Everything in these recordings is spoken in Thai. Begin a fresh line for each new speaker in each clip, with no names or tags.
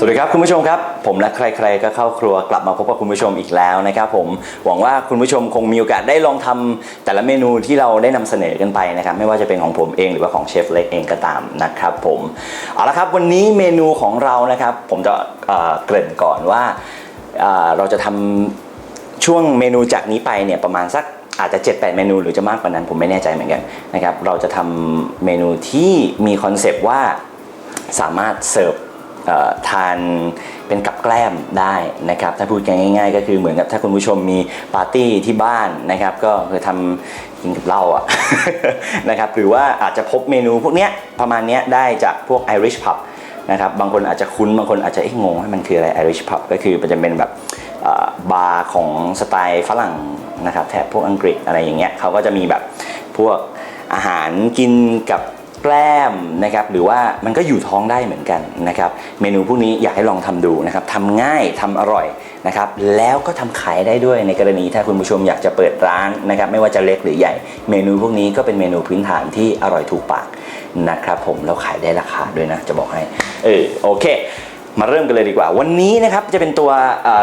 สวัสดีครับคุณผู้ชมครับผมและใครๆก็เข้าครัวกลับมาพบกับคุณผู้ชมอีกแล้วนะครับผมหวังว่าคุณผู้ชมคงมีโอกาสได้ลองทำแต่ละเมนูที่เราได้นำเสนอกันไปนะครับไม่ว่าจะเป็นของผมเองหรือว่าของเชฟเล็กเองก็ตามนะครับผมเอาละครับวันนี้เมนูของเรานะครับ ผมจะเเกริ่นก่อนว่าเเราจะทำช่วงเมนูจากนี้ไปเนี่ยประมาณสักอาจจะ 7-8 เมนูหรือจะมากกว่านั้นผมไม่แน่ใจเหมือนกันนะครับเราจะทำเมนูที่มีคอนเซปต์ว่าสามารถเสิร์ฟ ทานเป็นกับแกล้มได้นะครับถ้าพูดกันง่ายๆ ก็คือเหมือนกับถ้าคุณผู้ชมมีปาร์ตี้ที่บ้านนะครับ ก็คือทำกินกับเหล้าอะนะครับหรือว่าอาจจะพบเมนูพวกเนี้ยประมาณเนี้ยได้จากพวก Irish Pub นะครับบางคนอาจจะคุ้นบางคนอาจจะเอ๊ะงงว่ามันคืออะไร Irish Pub ก็คือมันจะเป็นแบบบาร์ของสไตล์ฝรั่งนะครับแถบพวกอังกฤษอะไรอย่างเงี้ยเขาก็จะมีแบบพวกอาหารกินกับ แกล้มนะครับหรือว่ามันก็อยู่ท้องได้เหมือนกันนะครับเมนูพวกนี้อยากให้ลองทำดูนะครับทำง่ายทำอร่อยนะครับแล้วก็ทำขายได้ด้วยในกรณีถ้าคุณผู้ชมอยากจะเปิดร้านนะครับไม่ว่าจะเล็กหรือใหญ่ เมนูพวกนี้ก็เป็นเมนูพื้นฐานที่อร่อยถูกปากนะครับผมแล้วขายได้ราคาด้วยนะจะบอกให้เออโอเค มาเริ่มกันเลยดีกว่า วันนี้นะครับจะเป็นตัว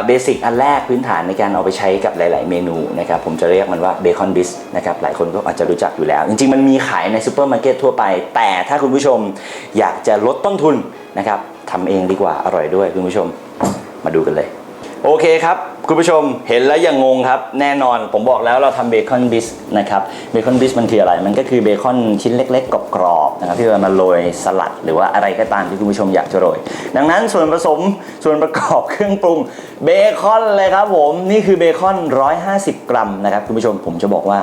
เบสิกอันแรกพื้นฐานในการเอาไปใช้กับหลาย ๆ เมนูนะครับผมจะเรียกมันว่าเบคอนบิสนะครับหลายคนก็อาจจะรู้จักอยู่แล้ว จริง ๆ มันมีขายในซูเปอร์มาร์เก็ตทั่วไป แต่ถ้าคุณผู้ชมอยากจะลดต้นทุนนะครับทำเองดีกว่าอร่อยด้วยคุณผู้ชมมาดูกันเลย โอเคครับ คุณผู้ชมเห็นแล้วยังงงครับ แน่นอนผมบอกแล้วเราทำเบคอนบิสนะครับเบคอนบิสมันคืออะไร มันก็คือเบคอนชิ้นเล็กๆกรอบๆนะครับที่เรามาโรยสลัดหรือว่าอะไรก็ตามที่คุณผู้ชมอยากจะโรย ดังนั้นส่วนผสมส่วนประกอบเครื่องปรุงเบคอนเลยครับผมนี่คือเบคอน 150 กรัมนะครับคุณผู้ชมผมจะบอกว่า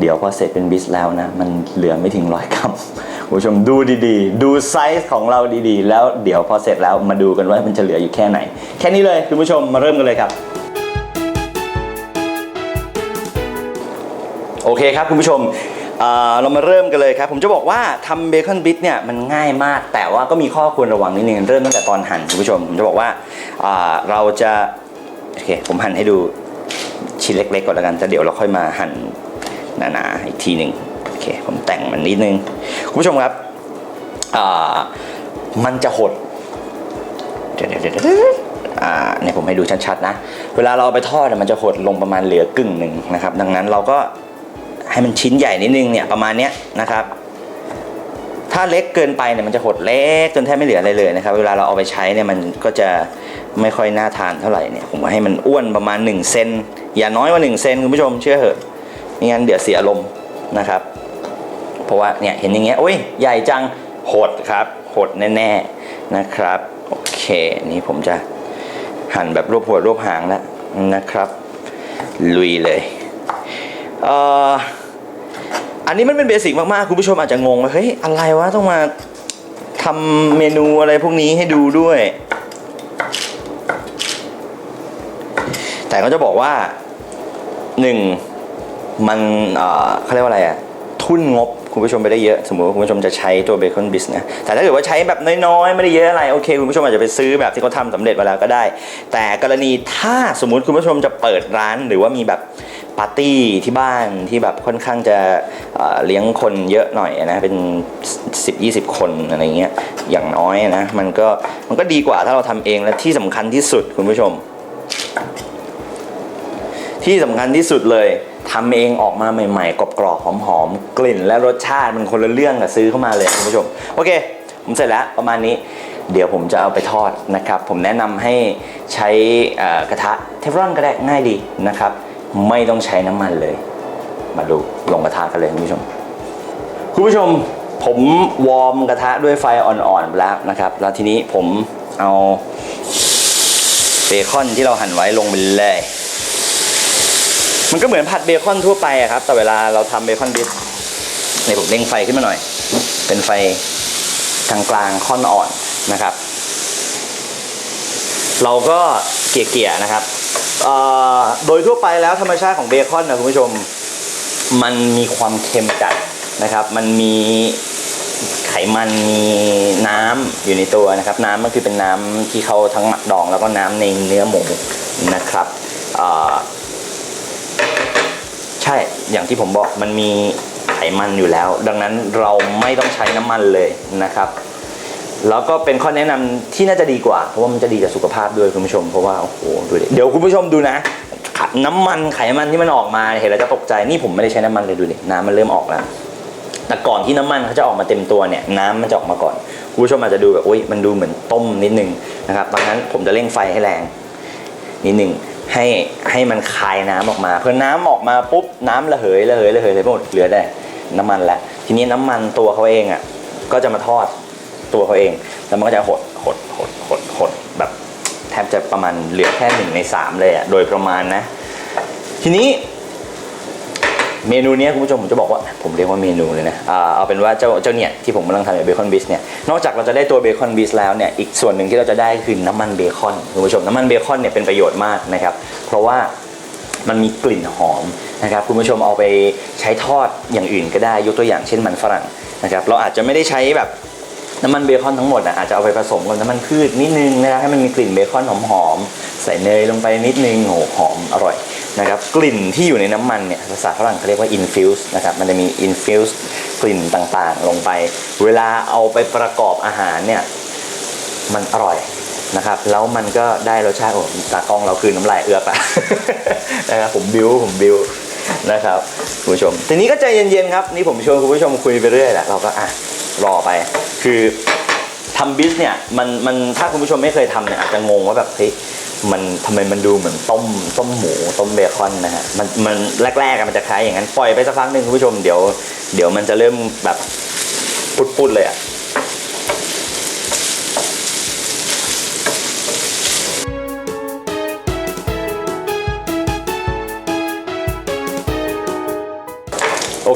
เดี๋ยวพอเสร็จเป็นบิสแล้วนะมันเหลือไม่ถึงร้อยกรัมคุณผู้ชมดูดีๆ ดูไซส์ของเราดีๆ แล้วเดี๋ยวพอเสร็จแล้วมาดูกันว่ามันจะเหลืออยู่แค่ไหน แค่นี้เลยคุณผู้ชมมาเริ่มกันเลยครับ โอเคครับคุณผู้ชมเเรามาเริ่มกันเลยครับ ผมจะบอกว่าทำเบคอนบิทเนี่ยมันง่ายมาก แต่ว่าก็มีข้อควรระวังนิดนึงเริ่มตั้งแต่ตอนหั่นคุณผู้ชม ผมจะบอกว่าอ่าเราจะโอเคผมหั่นให้ดูชิ้นเล็กๆก่อนแล้วกันแต่เดี๋ยวเราค่อยมาหั่นหนาๆอีกทีหนึ่งโอเคผมแต่งมันนิดนึงคุณผู้ชมครับมันจะหดเดี๋ยวเดี๋ยวเดี๋ยวเดี๋ยวอ่าเนี่ยผมให้ดูชัดๆนะ เวลาเราเอาไปทอดเนี่ยมันจะหดลงประมาณเหลือกึ่งหนึ่งนะครับ ดังนั้นเราก็ ให้มันชิ้นใหญ่นิดนึงเนี่ยประมาณเนี้ยนะครับ ถ้าเล็กเกินไปเนี่ยมันจะหดเล็กจนแทบไม่เหลืออะไรเลยนะครับ เวลาเราเอาไปใช้เนี่ยมันก็จะไม่ค่อยน่าทานเท่าไหร่เนี่ยผมให้มันอ้วนประมาณ1เซนอย่าน้อยกว่า1เซนคุณผู้ชมเชื่อเหอะไม่งั้นเดี๋ยวเสียอารมณ์นะครับ เพราะว่าเนี่ยเห็นอย่างเงี้ยโอ้ยใหญ่จังหดครับหดแน่ๆนะครับโอเคนี่ผมจะหั่นแบบรวบหัวรวบหางแล้วนะครับ ลุยเลยเอ่อ อันนี้มันเป็นเบสิกมากๆ คุณผู้ชมอาจจะงงว่าเฮ้ยอะไรวะต้องมาทำเมนูอะไรพวกนี้ให้ดูด้วย แต่ก็จะบอกว่าหนึ่งมันเขาเรียกว่าอะไรอะทุนงบคุณผู้ชมไปได้เยอะ สมมติว่าคุณผู้ชมจะใช้ตัวเบคอนบิสนะ แต่ถ้าเกิดว่าใช้แบบน้อยๆ ไม่ได้เยอะอะไร โอเค คุณผู้ชมอาจจะไปซื้อแบบที่เขาทำสำเร็จมาแล้วก็ได้ แต่กรณีถ้าสมมุติคุณผู้ชมจะเปิดร้านหรือว่ามีแบบ ปาร์ตี้ที่บ้านที่แบบค่อนข้างจะเลี้ยงคนเยอะหน่อยนะเป็น 10-20 คนอะไรเงี้ยอย่างน้อยนะมันก็มันก็ดีกว่าถ้าเราทำเองและที่สำคัญที่สุดคุณผู้ชม ที่สำคัญที่สุดเลยทำเองออกมาใหม่ๆกรอบๆหอมๆกลิ่น และรสชาติมันคนละเรื่องกับซื้อเข้ามาเลยคุณผู้ชมโอเค ผมเสร็จแล้วประมาณนี้เดี๋ยวผมจะเอาไปทอดนะครับ ผมแนะนำให้ใช้กระทะเทฟลอนก็ได้ง่ายดีนะครับ ไม่ต้องใช้น้ำมันเลย มาดูลงกระทะกันเลยคุณผู้ชม คุณผู้ชมผมวอร์มกระทะด้วยไฟอ่อนๆแล้วนะครับ แล้วทีนี้ผมเอาเบคอนที่เราหั่นไว้ลงไปเลย มันก็เหมือนผัดเบคอนทั่วไปอะครับ แต่เวลาเราทำเบคอนบิสเนี่ยผมเร่งไฟขึ้นมาหน่อย เป็นไฟกลางๆค่อนอ่อนนะครับ เราก็เกี่ยๆนะครับ โดยทั่วไปแล้วธรรมชาติของเบคอนนะคุณผู้ชม มันมีความเค็มจัดนะครับ มันมีไขมันมีน้ำอยู่ในตัวนะครับ น้ำมันคือเป็นน้ำที่เขาทั้งหมักดองแล้วก็น้ำในเนื้อหมูนะครับใช่อย่างที่ผมบอกมันมีไขมันอยู่แล้ว ดังนั้นเราไม่ต้องใช้น้ำมันเลยนะครับ แล้วก็เป็นข้อแนะนำที่น่าจะดีกว่า เพราะว่ามันจะดีกับสุขภาพด้วยคุณผู้ชม เพราะว่าโอ้โหดูดิเดี๋ยวคุณผู้ชมดูนะ น้ำมันไขมันที่มันออกมาเห็นแล้วจะตกใจนี่ผมไม่ได้ใช้น้ำมันเลยดูดิน้ำมันเริ่มออกแล้วแต่ก่อนที่น้ำมันเขาจะออกมาเต็มตัวเนี่ยน้ำมันจะออกมาก่อนคุณผู้ชมอาจจะดูแบบโอ๊ยมันดูเหมือนต้มนิดนึงนะครับดังนั้นผมจะเร่งไฟให้แรงนิดนึงให้ให้มันคายน้ำออกมา เพื่อน้ำออกมาปุ๊บน้ำระเหยระเหยระเหยเลยหมดเหลือแต่น้ำมันแหล้วทีนี้น้ำมันตัวเขาเองอะก็จะมาทอด ตัวเขาเอง แล้วมันก็จะหดหดหดหดหดแบบแทบจะประมาณเหลือแค่หนึ่งในสามเลยอะโดยประมาณนะ ทีนี้ เมนูนี้คุณผู้ชมผมจะบอกว่าผมเรียกว่าเมนูเลยนะเอาเป็นว่าเจ้าเจ้าเนี่ยที่ผมกำลังทำเบคอนบิสเนี่ยนอกจากเราจะได้ตัวเบคอนบิสแล้วเนี่ยอีกส่วนหนึ่งที่เราจะได้คือน้ำมันเบคอนคุณผู้ชมน้ำมันเบคอนเนี่ยเป็นประโยชน์มากนะครับเพราะว่ามันมีกลิ่นหอมนะครับคุณผู้ชมเอาไปใช้ทอดอย่างอื่นก็ได้ยกตัวอย่างเช่นมันฝรั่งนะครับเราอาจจะไม่ได้ใช้แบบ น้ำมันเบคอนทั้งหมดนะอาจจะเอาไปผสมกับน้ำมันพืชนิดนึงนะครับให้มันมีกลิ่นเบคอนหอมๆใส่เนยลงไปนิดนึงโอ้โหหอมอร่อยนะครับกลิ่นที่อยู่ในน้ำมันเนี่ยภาษาฝรั่งเขาเรียกว่า infuse นะครับมันจะมี infuse กลิ่นต่างๆ ลงไป เวลาเอาไปประกอบอาหารเนี่ยมันอร่อยนะครับแล้วมันก็ได้รสชาติโอ้ตากล้องเราคือน้ำลายเอือกอะนะครับผมบิวผมบิวนะครับคุณผู้ชมทีนี้ก็ใจเย็นๆครับนี่ผมชวนคุณผู้ชมคุยไปเรื่อยแหละเราก็อะรอไป คือทำบิสเนี่ยมันมันถ้าคุณผู้ชมไม่เคยทำเนี่ยอาจจะงงว่าแบบเฮ้ยมันทำไมมันดูเหมือนต้มต้มหมูต้มเบคอนนะฮะมันมันแรกๆอะมันจะคล้ายอย่างนั้นปล่อยไปสักพักหนึ่งคุณผู้ชมเดี๋ยว เดี๋ยวมันจะเริ่มแบบปุดๆเลยอะ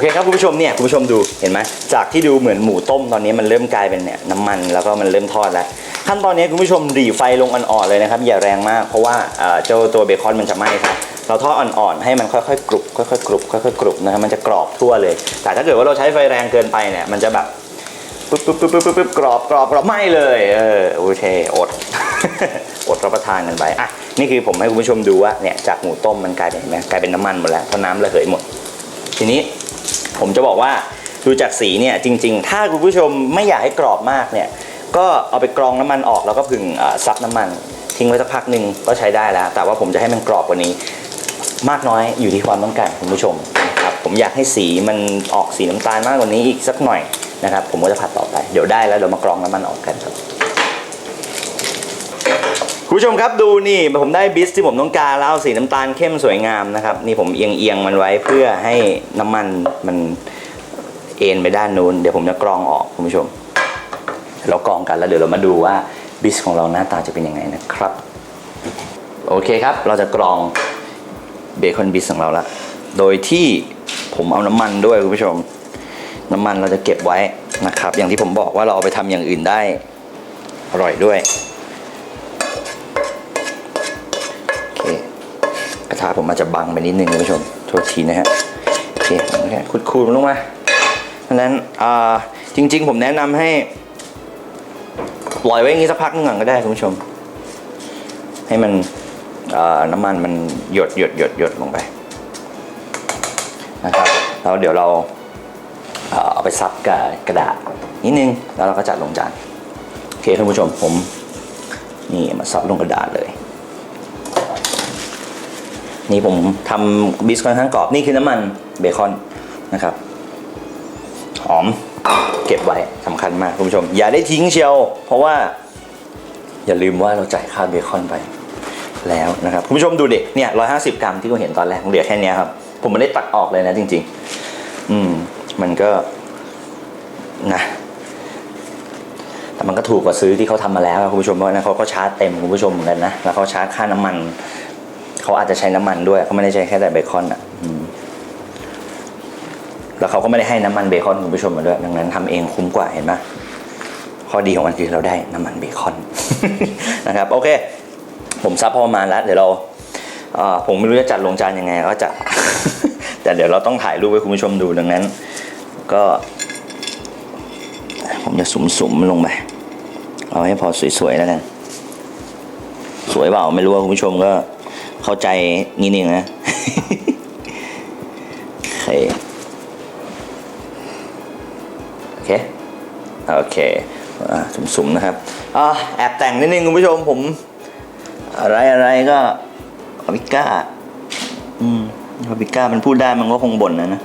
เคครับคุณผู้ชมเนี่ยคุณผู้ชมดูเห็นไหมจากที่ดูเหมือนหมูต้มตอนนี้มันเริ่มกลายเป็นเนี่ยน้ำมันแล้วก็มันเริ่มทอดแล้ว ขั้นตอนนี้คุณผู้ชมรีไฟลงอ่อนๆเลยนะครับอย่าแรงมากเพราะว่าเจ้าตัวเบคอนมันจะไหม้ครับเราทอดอ่อนๆให้มันค่อยๆกรุบค่อยๆกรุบค่อยๆกรุบนะครับมันจะกรอบทั่วเลย แต่ถ้าเกิดว่าเราใช้ไฟแรงเกินไปเนี่ยมันจะแบบปุ๊บปุ๊บปุ๊บปุ๊บปุ๊บกรอบกรอบกรอบไหม้เลยเออโอเคอดอดรับประทานกันไปอะนี่คือผมให้คุณผู้ชมดูว่าเนี่ยจากหมูต้มมันกลายเป็นเห็นไหมกลายเป็นน้ำมันหมดแล้วเพราะน้ำระเหยหมด ทีนี้ ผมจะบอกว่าดูจากสีเนี่ยจริง ๆ ถ้าคุณผู้ชมไม่อยากให้กรอบมากเนี่ยก็เอาไปกรองน้ำมันออกแล้วก็ผึ่งซับน้ำมัน ทิ้งไว้สักพักหนึ่งก็ใช้ได้แล้ว แต่ว่าผมจะให้มันกรอบกว่านี้ มากน้อยอยู่ที่ความต้องการคุณผู้ชมนะครับผมอยากให้สีมันออกสีน้ำตาลมากกว่านี้อีกสักหน่อยนะครับผมก็จะผัดต่อไปเดี๋ยวได้แล้วเดี๋ยวมากรองน้ำมันออกกันครับ คุณผู้ชมครับดูนี่ผมได้บิสที่ผมต้องการแล้วสีน้ำตาลเข้มสวยงามนะครับ นี่ผมเอียงเอียงมันไว้เพื่อให้น้ำมันมันเอ็นไปด้านนู้นเดี๋ยวผมจะกรองออกคุณผู้ชม เรากรองกันแล้วเดี๋ยวเรามาดูว่าบิสของเราหน้าตาจะเป็นยังไงนะครับ โอเคครับ เราจะกรองเบคอนบิสของเราละโดยที่ผมเอาน้ำมันด้วยคุณผู้ชม น้ำมันเราจะเก็บไว้นะครับ อย่างที่ผมบอกว่าเราเอาไปทำอย่างอื่นได้อร่อยด้วย โอ เคกระทะผมอาจจะบังไปนิดนึงคุณผู้ชมโทษทีนะฮะโอเคผมแค่คูดๆลงมาเพราะนั้นอ่าจริง ๆ ผมแนะนำให้ปล่อยไว้อย่างนี้สักพักหนึงก่อนก็ได้คุณผู้ชม ให้มันน้ำมันมันหยดหยดหยดหยดลงไปนะครับแล้วเดี๋ยวเราเอ่อเอาไปซับกับกระดาษนิดนึงแล้วเราก็จัดลงจานโอเคท่านผู้ชมผมนี่มาซับลงกระดาษเลย นี่ผมทำบิสค่อนข้างกรอบนี่คือน้ำมันเบคอนนะครับ หอมเก็บไว้สำคัญมากคุณผู้ชม อย่าได้ทิ้งเชียว เพราะว่า อย่าลืมว่าเราจ่ายค่าเบคอนไปแล้วนะครับคุณผู้ชมดูเด็กเนี่ยร้อยห้าสิบกรัมที่คุณเห็นตอนแรกเหลือแค่นี้ครับ ผมไม่ได้ตัดออกเลยนะจริง ๆ อืม มันก็นะแต่มันก็ถูกกว่าซื้อที่เขาทำมาแล้วคุณผู้ชมเพราะฉะนั้นเขาก็ชาร์จเต็มคุณผู้ชมเหมือนกันนะแล้วเขาชาร์จค่าน้ำมัน เขาอาจจะใช้น้ำมันด้วยเขาไม่ได้ใช้แค่แต่เบคอนอะแล้วเขาก็ไม่ได้ให้น้ำมันเบคอนคุณผู้ชมมาด้วยดังนั้นทำเองคุ้มกว่าเห็นไหมข้อดีของมันคือเราได้น้ำมันเบคอนนะครับ โอเค ผมซับพอประมาณแล้วเดี๋ยวเราผมไม่รู้จะจัดลงจานยังไงก็จัดแต่เดี๋ยวเราต้องถ่ายรูปให้คุณผู้ชมดูดังนั้น ก็ ผมจะสุ่มๆลงไปเอาให้พอสวยๆแล้วกันสวยเปล่าไม่รู้ว่าคุณผู้ชมก็ เข้าใจนิดนึงนะโอเคโอเคโอเคอ่าสุ่มๆนะครับอแอบแต่งนิดนึงคุณผู้ชมผม อะไรอะไรก็ปาปริก้าอืมปาปริก้ามันพูดได้มันก็คงบ่นนะนะ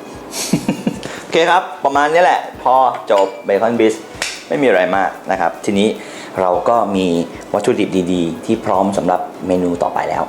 โอเคครับ ประมาณนี้แหละ พอจบเบคอนบิสไม่มีอะไรมากนะครับ ทีนี้เราก็มีวัตถุดิบดีๆ ที่พร้อมสำหรับเมนูต่อไปแล้ว